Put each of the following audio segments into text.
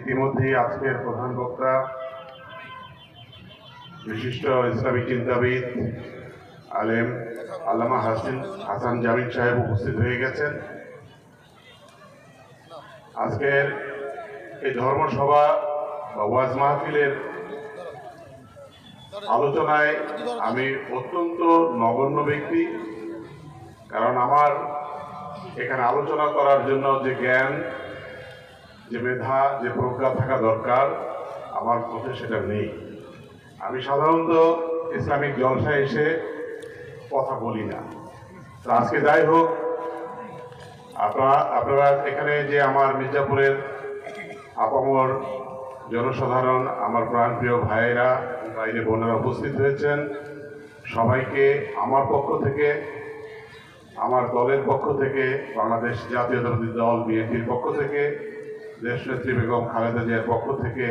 ইতিমধ্যেই আজকের প্রধান বক্তা, বিশিষ্ট ইসলামী চিন্তাবিদ, আলেম, আল্লামা হাসিন, হাসান জামিন সাহেব উপস্থিত হয়ে গেছেন। আজকের এই ধর্মসভা বা ওয়াজ মাহফিলের আলোচনায় আমি অত্যন্ত নগণ্য ব্যক্তি, কারণ আমার এখানে আলোচনা করার জন্য যে জ্ঞান যে মেধা, যে প্রজ্ঞা থাকা দরকার, আমার মধ্যে সেটা নেই। আমি সাধারণত ইসলামিক জলসায় এসে কথা বলি না। তো আজকে যাই হোক, আপনারা আপনারা এখানে যে আমার মির্জাপুরের আপামর জনসাধারণ, আমার প্রাণপ্রিয় ভাইয়েরা, বাইরে বোনেরা উপস্থিত হয়েছেন, সবাইকে আমার পক্ষ থেকে, আমার দলের পক্ষ থেকে, বাংলাদেশ জাতীয়তাবাদী দল বিএনপির পক্ষ থেকে দেশনেত্রী বেগম খালেদা জিয়ার পক্ষ থেকে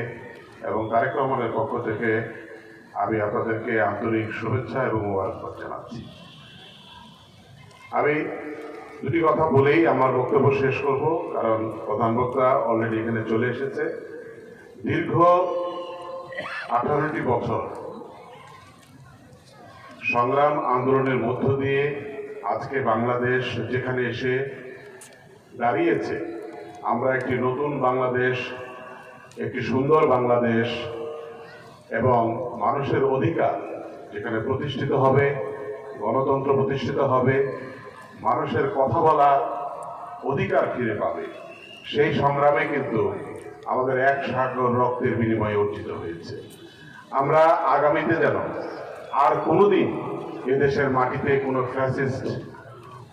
এবং তারেক রহমানের পক্ষ থেকে আমি আপনাদেরকে আন্তরিক শুভেচ্ছা এবং মোবারকবাদ জানাচ্ছি। আমি দুটি কথা বলেই আমার বক্তব্য শেষ করব, কারণ প্রধান বক্তা অলরেডি এখানে চলে এসেছে। দীর্ঘ আঠারোটি বছর সংগ্রাম আন্দোলনের মধ্য দিয়ে আজকে বাংলাদেশ যেখানে এসে দাঁড়িয়েছে আমরা একটি নতুন বাংলাদেশ, একটি সুন্দর বাংলাদেশ এবং মানুষের অধিকার যেখানে প্রতিষ্ঠিত হবে, গণতন্ত্র প্রতিষ্ঠিত হবে, মানুষের কথা বলার অধিকার ফিরে পাবে। সেই সংগ্রামে কিন্তু আমাদের এক সাগর রক্তের বিনিময়ে অর্জিত হয়েছে। আমরা আগামীতে যেন আর কোনোদিন এদেশের মাটিতে কোনো ফ্যাসিস্ট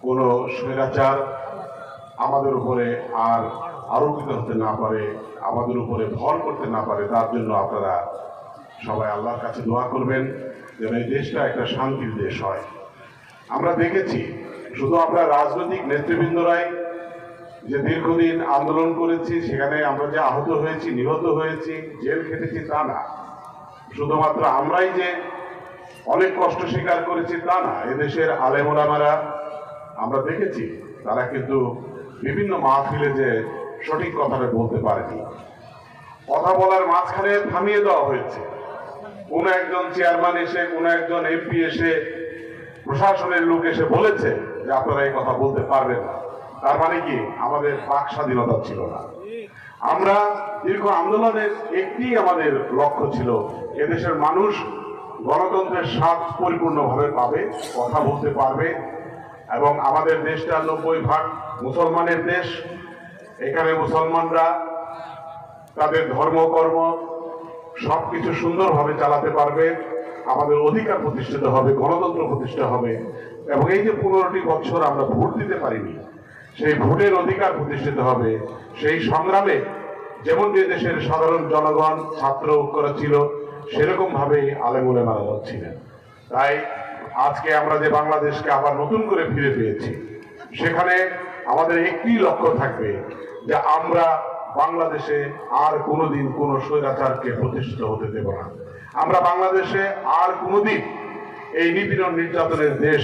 কোনো স্বৈরাচার আমাদের উপরে আর আরোপিত হতে না পারে, আমাদের উপরে ভর করতে না পারে, তার জন্য আপনারা সবাই আল্লাহর কাছে দোয়া করবেন যেন এই দেশটা একটা শান্তির দেশ হয়। আমরা দেখেছি, শুধু আমরা রাজনৈতিক নেতৃবৃন্দরাই যে দীর্ঘদিন আন্দোলন করেছি, সেখানে আমরা যে আহত হয়েছি, নিহত হয়েছি, জেল খেটেছি তা না। শুধুমাত্র আমরাই যে অনেক কষ্ট স্বীকার করেছি তা না, এদেশের আলেমোলামারা, আমরা দেখেছি, তারা কিন্তু বিভিন্ন মাহফিলে যে সঠিক কথাটা বলতে পারেনি। কথা বলার মাঝখানে থামিয়ে দেওয়া হয়েছে। কোন একজন চেয়ারম্যান এসে, কোন একজন এমপি এসে, প্রশাসনের লোক এসে বলেছে যে আপনারা এই কথা বলতে পারবেন না। তার মানে কি? আমাদের বাক স্বাধীনতা ছিল না। আমরা দীর্ঘ আন্দোলনের একটি আমাদের লক্ষ্য ছিল, এদেশের মানুষ গণতন্ত্রের স্বাদ পরিপূর্ণভাবে পাবে, কথা বলতে পারবে এবং আমাদের দেশটা নব্বই ভাগ মুসলমানের দেশ। এখানে মুসলমানরা তাদের ধর্মকর্ম সবকিছু সুন্দরভাবে চালাতে পারবে। আমাদের অধিকার প্রতিষ্ঠিত হবে, গণতন্ত্র প্রতিষ্ঠা হবে এবং এই যে পনেরোটি বছর আমরা ভোট দিতে পারিনি, সেই ভোটের অধিকার প্রতিষ্ঠিত হবে। সেই সংগ্রামে যেমন যে দেশের সাধারণ জনগণ, ছাত্র করা ছিল সেরকম ভাবে আলেমুলে মারা যাচ্ছিলেন তাই আজকে আমরা যে বাংলাদেশকে আবার নতুন করে ফিরে পেয়েছি, সেখানে আমাদের একটি লক্ষ্য থাকবে যে আমরা বাংলাদেশে আর কোনোদিন কোনো স্বৈরাচারকে প্রতিষ্ঠিত হতে দেব না। আমরা বাংলাদেশে আর কোনোদিন এই নিপীড়ন নির্যাতনের দেশ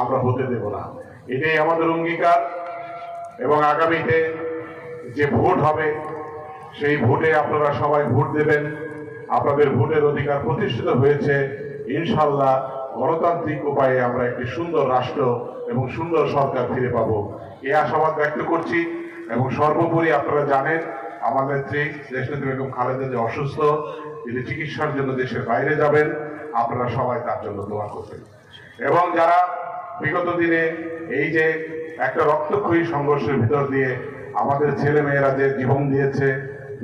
আমরা হতে দেব না। এটাই আমাদের অঙ্গীকার এবং আগামীতে যে ভোট হবে, সেই ভোটে আপনারা সবাই ভোট দেবেন। আপনাদের ভোটের অধিকার প্রতিষ্ঠিত হয়েছে। ইনশাল্লাহ গণতান্ত্রিক উপায়ে আমরা একটি সুন্দর রাষ্ট্র এবং সুন্দর সরকার ফিরে পাবো। এই আশাবাদ ব্যক্ত করছি এবং সর্বোপরি আপনারা জানেন আমাদের নেত্রী দেশনেত্রী বেগম খালেদা যে অসুস্থ, তিনি চিকিৎসার জন্য দেশের বাইরে যাবেন, আপনারা সবাই তার জন্য দোয়া করবেন। এবং যারা বিগত দিনে এই যে একটা রক্তক্ষয়ী সংঘর্ষের ভিতর দিয়ে আমাদের ছেলে মেয়েরা যে জীবন দিয়েছে,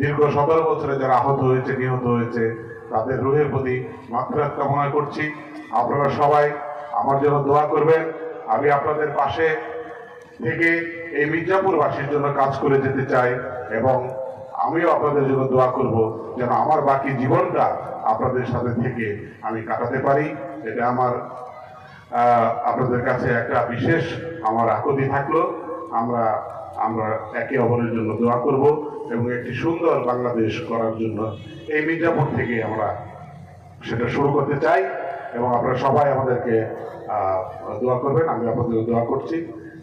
দীর্ঘ সতেরো বছরে যারা আহত হয়েছে, নিহত হয়েছে তাদের রুহের প্রতি মাত্রা কামনা করছি। আপনারা সবাই আমার জন্য দোয়া করবেন। আমি আপনাদের পাশে থেকে এই মির্জাপুরবাসীর জন্য কাজ করে যেতে চাই এবং আমিও আপনাদের জন্য দোয়া করব যেন আমার বাকি জীবনটা আপনাদের সাথে থেকে আমি কাটাতে পারি। এটা আমার আপনাদের কাছে একটা বিশেষ আমার আকুতি থাকল। আমরা আমরা একে অপরের জন্য দোয়া করব এবং একটি সুন্দর বাংলাদেশ করার জন্য এই মির্জাপুর থেকে আমরা সেটা শুরু করতে চাই এবং আপনারা সবাই আমাদেরকে দোয়া করবেন। আমি আপনাদের দোয়া করছি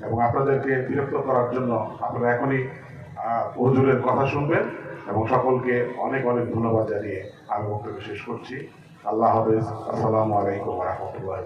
এবং আপনাদেরকে বিরক্ত করার জন্য আপনারা এখনই হুজুরের কথা শুনবেন এবং সকলকে অনেক অনেক ধন্যবাদ জানিয়ে আমি বক্তব্য শেষ করছি। আল্লাহ হাফেজ। আসসালামু আলাইকুম রহমতুল্লাহ